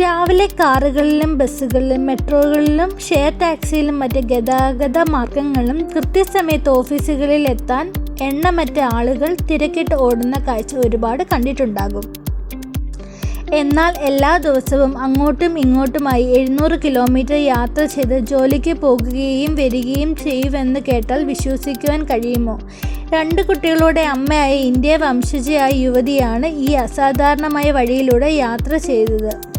രാവിലെ കാറുകളിലും ബസ്സുകളിലും മെട്രോകളിലും ഷെയർ ടാക്സിയിലും മറ്റ് ഗതാഗത മാർഗങ്ങളിലും കൃത്യസമയത്ത് ഓഫീസുകളിൽ എത്താൻ എണ്ണമറ്റ ആളുകൾ തിരക്കിട്ട് ഓടുന്ന കാഴ്ച ഒരുപാട് കണ്ടിട്ടുണ്ടാകും. എന്നാൽ എല്ലാ ദിവസവും അങ്ങോട്ടും ഇങ്ങോട്ടുമായി എഴുന്നൂറ് കിലോമീറ്റർ യാത്ര ചെയ്ത് ജോലിക്ക് പോകുകയും വരികയും ചെയ്യുമെന്ന് കേട്ടാൽ വിശ്വസിക്കുവാൻ കഴിയുമോ? രണ്ട് കുട്ടികളുടെ അമ്മയായ ഇന്ത്യ വംശജയായ യുവതിയാണ് ഈ അസാധാരണമായ വഴിയിലൂടെ യാത്ര ചെയ്തത്.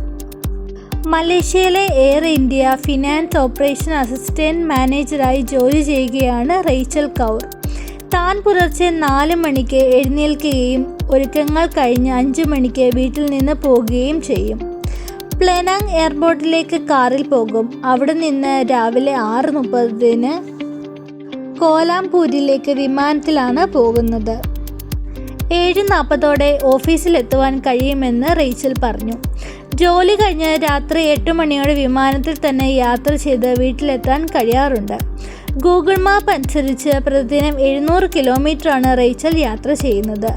മലേഷ്യയിലെ Air India finance operation assistant മാനേജറായി ജോലി ചെയ്യുകയാണ് റേച്ചൽ കൗർ. താൻ പുലർച്ചെ നാല് മണിക്ക് എഴുന്നേൽക്കുകയും ഒരുക്കങ്ങൾ കഴിഞ്ഞ് അഞ്ച് മണിക്ക് വീട്ടിൽ നിന്ന് പോകുകയും ചെയ്യും. പ്ലെനാങ് എയർപോർട്ടിലേക്ക് കാറിൽ പോകും. അവിടെ നിന്ന് രാവിലെ ആറ് മുപ്പതിന് കോലാംപൂരിലേക്ക് വിമാനത്തിലാണ് പോകുന്നത്. ഏഴ് നാൽപ്പതോടെ ഓഫീസിലെത്തുവാൻ കഴിയുമെന്ന് റേച്ചൽ പറഞ്ഞു. ജോലി കഴിഞ്ഞ് രാത്രി എട്ട് മണിയോടെ വിമാനത്തിൽ തന്നെ യാത്ര ചെയ്ത് വീട്ടിലെത്താൻ കഴിയാറുണ്ട്. ഗൂഗിൾ മാപ്പ് അനുസരിച്ച് പ്രതിദിനം എഴുന്നൂറ് കിലോമീറ്ററാണ് റേച്ചൽ യാത്ര ചെയ്യുന്നത്.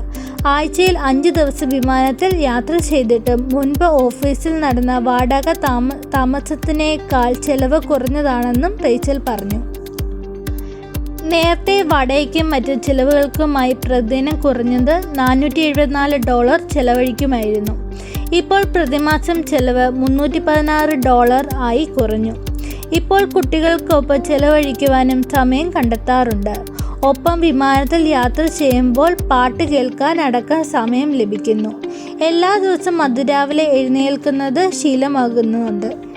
ആഴ്ചയിൽ അഞ്ച് ദിവസം വിമാനത്തിൽ യാത്ര ചെയ്തിട്ടും മുൻപ് ഓഫീസിൽ നടന്ന വാടക താമ താമസത്തിനേക്കാൾ ചെലവ് കുറഞ്ഞതാണെന്നും റേച്ചൽ പറഞ്ഞു. നേരത്തെ വാടകയ്ക്കും മറ്റ് ചിലവുകൾക്കുമായി പ്രതിദിനം കുറഞ്ഞത് നാനൂറ്റി എഴുപത്തിനാല് ഡോളർ ചെലവഴിക്കുമായിരുന്നു. ഇപ്പോൾ പ്രതിമാസം ചെലവ് മുന്നൂറ്റി പതിനാറ് ഡോളർ ആയി കുറഞ്ഞു. ഇപ്പോൾ കുട്ടികൾക്കൊപ്പം ചെലവഴിക്കുവാനും സമയം കണ്ടെത്താറുണ്ട്. ഒപ്പം വിമാനത്തിൽ യാത്ര ചെയ്യുമ്പോൾ പാട്ട് കേൾക്കാൻ അടക്കം സമയം ലഭിക്കുന്നു. എല്ലാ ദിവസവും അതിരാവിലെ എഴുന്നേൽക്കുന്നത് ശീലമാകുന്നുണ്ട്.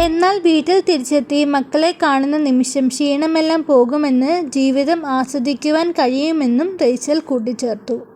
എന്നാൽ വീട്ടിൽ തിരിച്ചെത്തി മക്കളെ കാണുന്ന നിമിഷം ക്ഷീണമെല്ലാം പോകുമെന്ന് ജീവിതം ആസ്വദിക്കുവാൻ കഴിയുമെന്നും റേച്ചൽ കൂട്ടിച്ചേർത്തു.